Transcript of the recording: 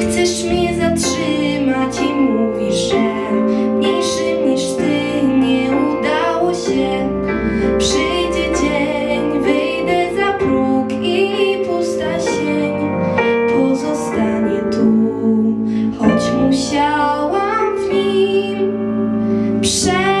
Chcesz mnie zatrzymać? Prze